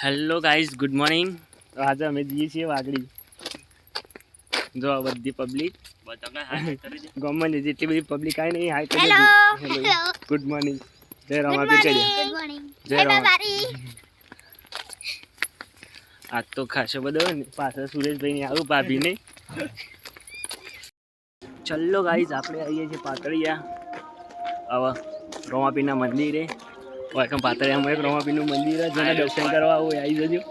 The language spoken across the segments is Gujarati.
હેલો ગાઈઝ ગુડ મોર્નિંગ આજે અમે જઈએ છીએ વાગડી જો આ બધી પબ્લિક ગમે જેટલી બધી પબ્લિક આવી નહીં હાઈ કરી ગુડ મોર્નિંગ જય રમાપીર કરી જય રમા. રામ. આજ તો ખાસો બધો પાછળ સુરેશભાઈ ને આવું ભાભી ને ચલો ગાઈઝ આપણે આવીએ છીએ પાતળિયા. આવા રોમાપીના મંદિરે. વાયકમ પાતળિયામાં એક રમાપીનું મંદિર છે જેના દર્શન કરવા આવું આવી જજો.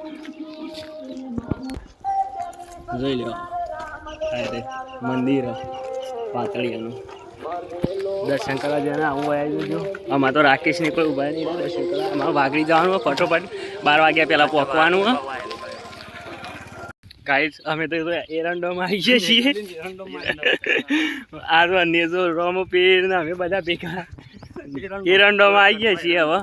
જોઈ લો આ મંદિર પાતળિયાનું. દર્શન કરવા જેને આવું આવી જજો. આમાં તો રાકેશ ને કોઈ ઊભા નહીં દર્શન કરવા. આમાં વાઘડી જવાનું ફટોફટ બાર વાગ્યા પહેલાં પહોંચવાનું ગાઈસ અમે તો એરંડોમાં આવીએ છીએ. આ જો રોમો પીર ને અમે બધા ભેગા. એરંડોમાં આવીએ છીએ હવે.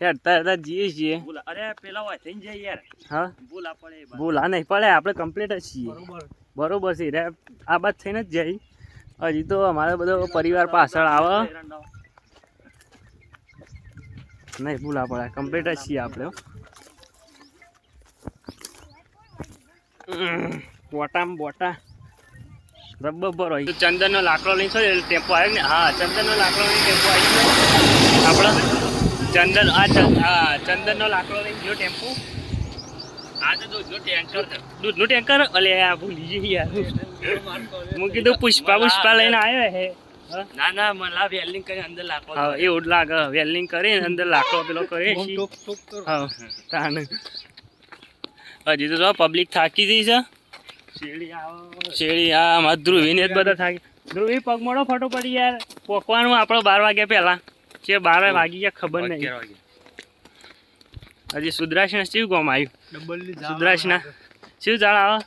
હેડતા જઈએ છીએ. અરે પેલા હોય થઈને જાય યાર. હા? બોલા પડે ભૂલ નહીં પડે આપણે કમ્પ્લીટ જ છીએ. બરોબર. છે રે આ બાદ થઈને જ જઈ હજી તો અમારો બધો પરિવાર પાછળ આવે. નહીં ભૂલા પડે કમ્પ્લીટ જ છીએ આપણે બોટામ બોટા. રબ્બર હોય ચંદનનો લાકડો લઈને છો ટેમ્પો આવ્યો ને હા ચંદનનો લાકડો લઈને ટેમ્પો આવી ગયો. આપણો ચંદન આ ચં- હા ચંદનનો લાકડો લઈ ગયો ટેમ્પો આ તો દૂધનો ટેન્કર દૂધનું ટેન્કર અલે આ ભૂલી જઈ યાર હું કીધું પુષ્પા પુષ્પા લઈને આવ્યો હે ના ના મલા વેલ્ડિંગ કરી અંદર લાકડો હા એવું લાગે વેલ્ડિંગ કરીને અંદર લાકડો પેલો કરે હા તાન હજી તો જો પબ્લિક થાકી જઈ છે શેરડી આવો શેરી આ અમારા ધ્રુવીને જ બધા થાકી ધ્રુવી પગ મોડો ફટો પડી યાર પોકવાનું આપણો બાર વાગ્યા પહેલા છે બાર વાગી ગયા ખબર નહીં. હજી સુદ્રાસના શિવ ગોમ આવ્યું? સુદ્રાસના શિવ શાળા આવે.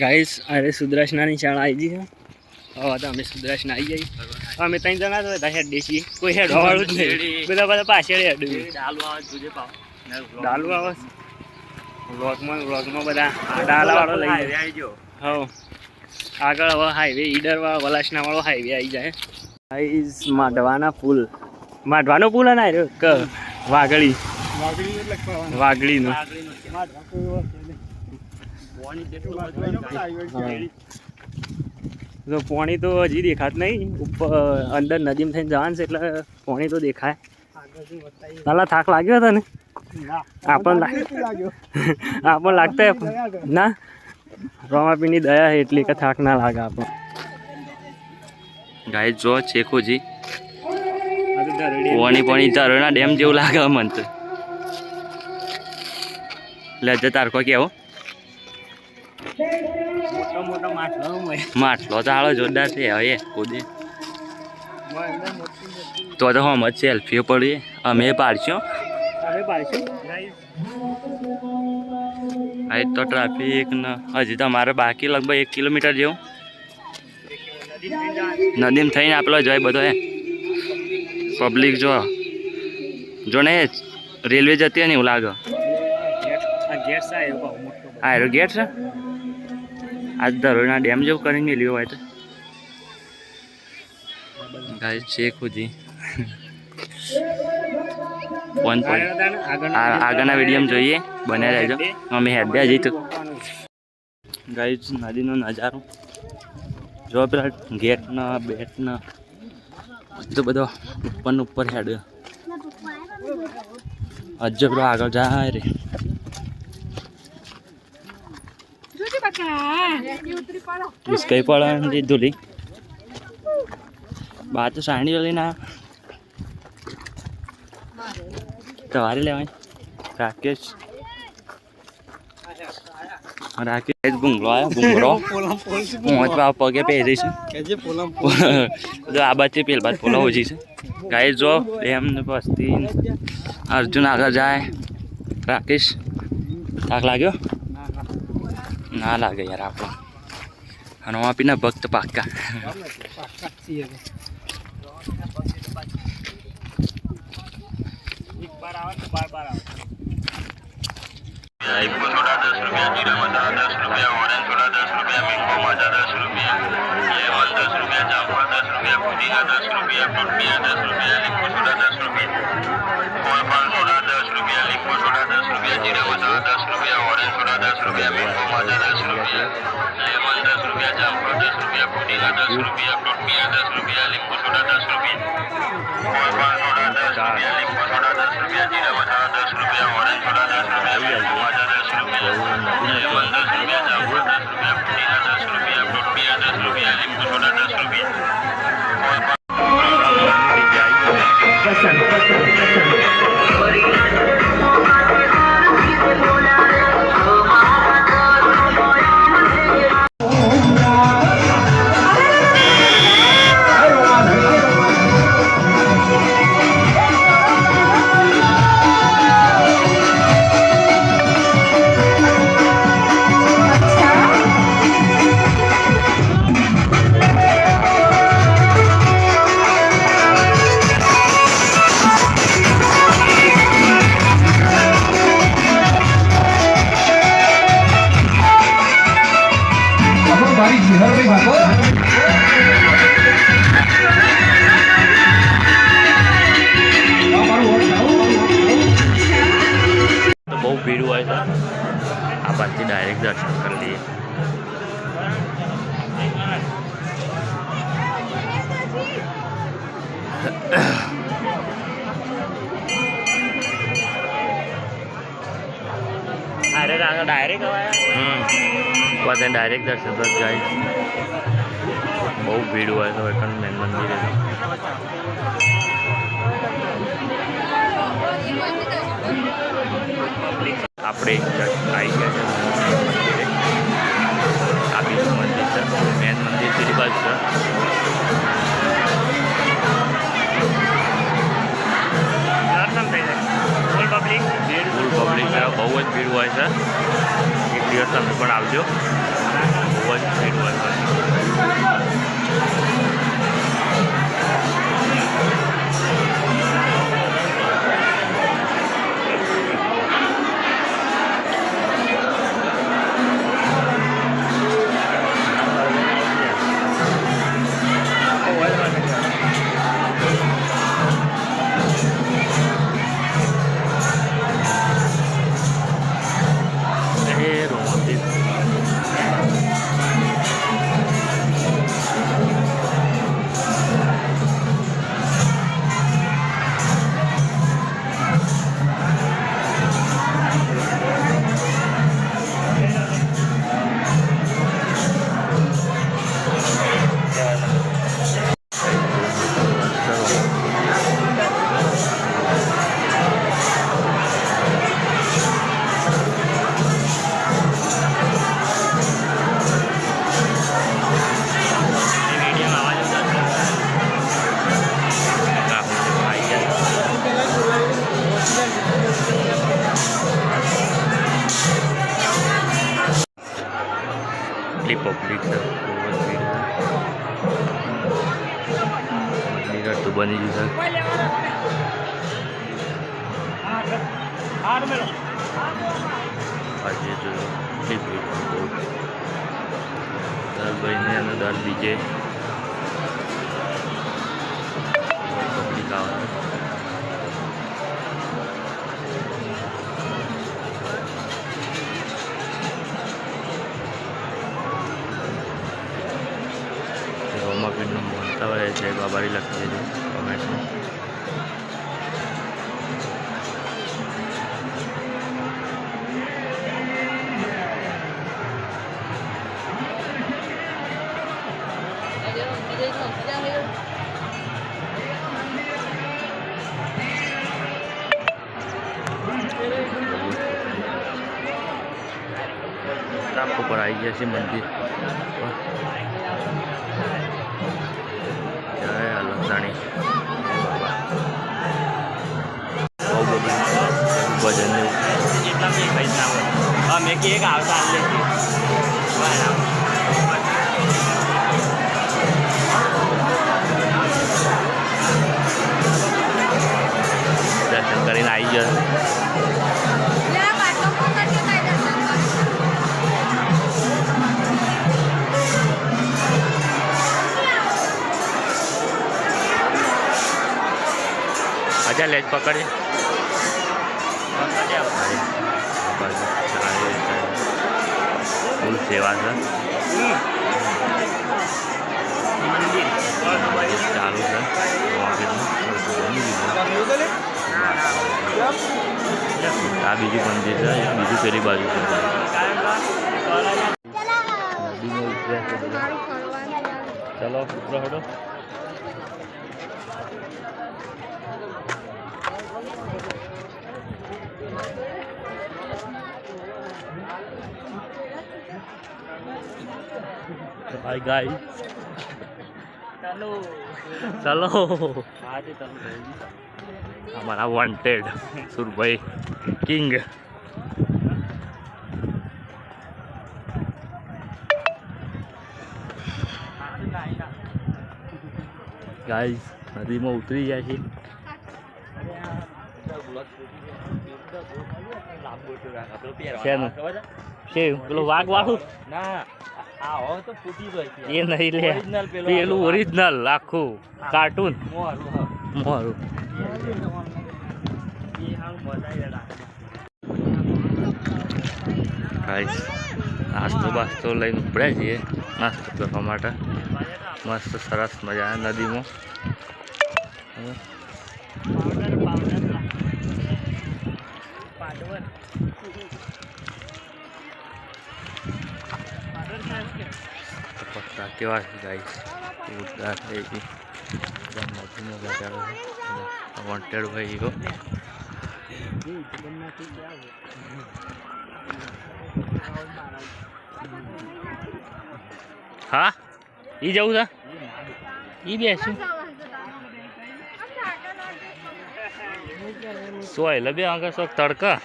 ગાઈસ અરે સુદ્રાસનાની શાળા આવી ગઈ હવે તો અમે સુદ્રાસના આવી જઈ અમે ત્રણ જણા તો બધા હેડ દેશી. કોઈ હેડ વાળું જ નહીં. બધા બધા પાછળ હેડ ડાલુ આવે પાવ. ડાલુ આવે. વ્લોગમાં વ્લોગમાં બધા આ ડાલા વાળો લઈ જાય. હવ આગળ હવે હાઈવે ઈડર વાળો વલાસના વાળો હાઈવે આવી જાય. ગાઈસ માડવાના પુલ. માઢવાનો પુલ ના રહ્યો ક વાગળી બધું તો પોણી તો હજી દેખાત નહીં. ઉપર અંદર નદીમાં થઈને જવાનું છે એટલે પોણી તો દેખાય. પેલા થાક લાગ્યો હતો ને? આપણને આપણને લાગતા ના? રોમાપીની દયા એટલી કે થાક ના લાગે આપણને. ગાય જો ચેકોજી પાણી પાણી ઝરણા ડેમ જેવું લાગે મન તો. લેજે તારકો કેવો. મોટો મોટો માટલો હાલો જોરદાર છે હવે કૂદે. તો તો હમ જ સેલ્ફીઓ પડીએ. અમે પાડશું. હા તો ટ્રાફિક ને હજી તો મારે બાકી લગભગ એક કિલોમીટર જેવું. નદીમ થઈને આપેલો જોય બધો એ પબ્લિક જો. જો ને રેલવે જતી ને એવું લાગે. હા એરો ગેટ છે? આજ ધરોઈના ડેમ જેવું કરીને મેલ્યો હોય તો. ગાય છે ખુદી પર આગળના વીડિયો જોઈએ. બને રહેજો. અમે હેડે જઈ તો. ગાય નદીનો નજારો. જો પેલા ગેટના બેટના બધો બધો ઉપર ઉપર હેડ હજુ પેલો આગળ જાય રે. કઈ પડે ધૂલી. બા તો સાણી લઈને આ તમારે લેવાય રાકેશ. રાકેશ ભૂંગળો આવ્યો ભૂંગળો હું જ બાપ પગે પહેરીશ જો આ બાજુ પેલ બાદ પોલા ઓછી છે ગાય જો એમ ને બસતી અર્જુન આગળ જાય રાકેશ થાક લાગ્યો ના લાગે યાર આપણો અને આપીને ભક્ત પાક્કા બાર આવે બાર બાર આવે સોડા દસ રૂપિયા જીરામાં મસાલા દસ રૂપિયા ઓરેન્જ થોડા દસ રૂપિયા મેંગોમાં મજા દસ રૂપિયા લેમન દસ રૂપિયા જામફળ દસ રૂપિયા પુદીના દસ રૂપિયા ફ્રૂટિયા દસ રૂપિયા લીંબુ soda Slovenia, liegt schon an der Slowenien. આ બાજુથી ડાયરેક્ટ દર્શન કરી લઈએ અરે डायरेक्ट ડાયરેક્ટ હમ બધા ડાયરેક્ટ દર્શન પર જાય બહુ ભીડ હોય તો એકણ મેન મંદિરે તો આપણે આવી ગયા છે. આ બીજું મંદિર છે. મેન મંદિર પેલી બાજુ છે. ફૂલ પબ્લિક બહુ જ ભીડ હોય છે. એક દિવસ તમે પણ આવજો. બહુ જ ભીડ હોય છે. એટલી પબ્લિક છે. આટલું બની ગયું આજે જો ભાઈને અને દર બીજે છે બાબારી લખી દેજો. કોમેન્ટમાં ઉપર આવી ગયા છે મંદિર. ભજન. જેટલા બી પૈસા હોય હા, મેં કે એક આવતા લે દર્શન કરીને આવી જશે અચ્છા લેજ પકડી. ફૂલ સેવા છે ચાલુ છે આ બીજું મંદિર છે બીજું. પેલી બાજુ છે ચલો ઉતરો હડો હાય ગાય ચાલો ચલો આજે ચાલુ થઈ हमारा वांटेड सुरभाई किंग ગાઈસ નદીમાં ઉતરી ગયા છે શેનું? શેનું? પેલું વાઘ વાળું ના આ હો તો ફૂટી છે. એ નહીં લે. પેલો ઓરિજિનલ આખું. કાર્ટૂન મોરું. મોરું. નાસ્તો બાસ્તો લઈને ઉપડ્યા છીએ. નાસ્તો કરવા માટે. મસ્ત સરસ મજા નદીમાં. હવે તો પત્તા કેવા છે ગાઈસ ઉડતા થઈ ગઈ નદીમાં બેઠા વોન્ટેડ ભાઈ ગયો હા? ઈ જવું છે? એ બેસ્યું સોય લબે આગળ શોખ તડકા?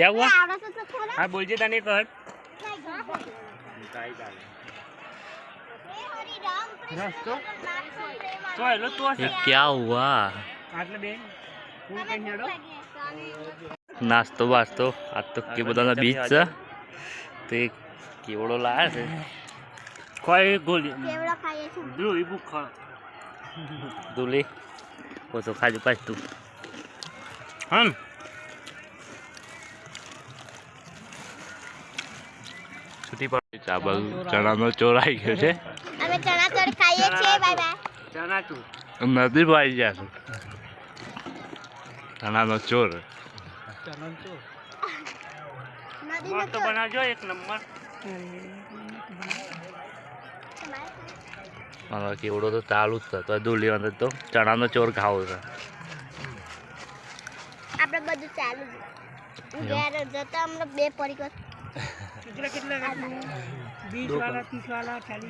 ક્યાં હુઆ હા બોલજે તને કર ये क्या हुआ નાસ્તો બાસ્તો આજ તો કે બધાના બીચ છે તે કેવડો લાયા છે કોઈ ગોલી દૂલી ભૂખ દૂલી ઓછો ખાજો પાછ તું હમ છૂટી પડે. ચાવલ ચણાનો ચોર આવી ગયો છે. અમે ચણા ચોર ખાઈએ છીએ બાય બાય. ચણા તું નદી માં આવી જશે ચણાનો ચોર. નદીનો તો બનાવજો એક નંબર. મારો કેવડો તો ચાલુ જ થતો તો દૂલી અંદર તો. ચણાનો ચોર ખાવો છે. આપણે બધું ચાલુ જતો હમણાં બે પડી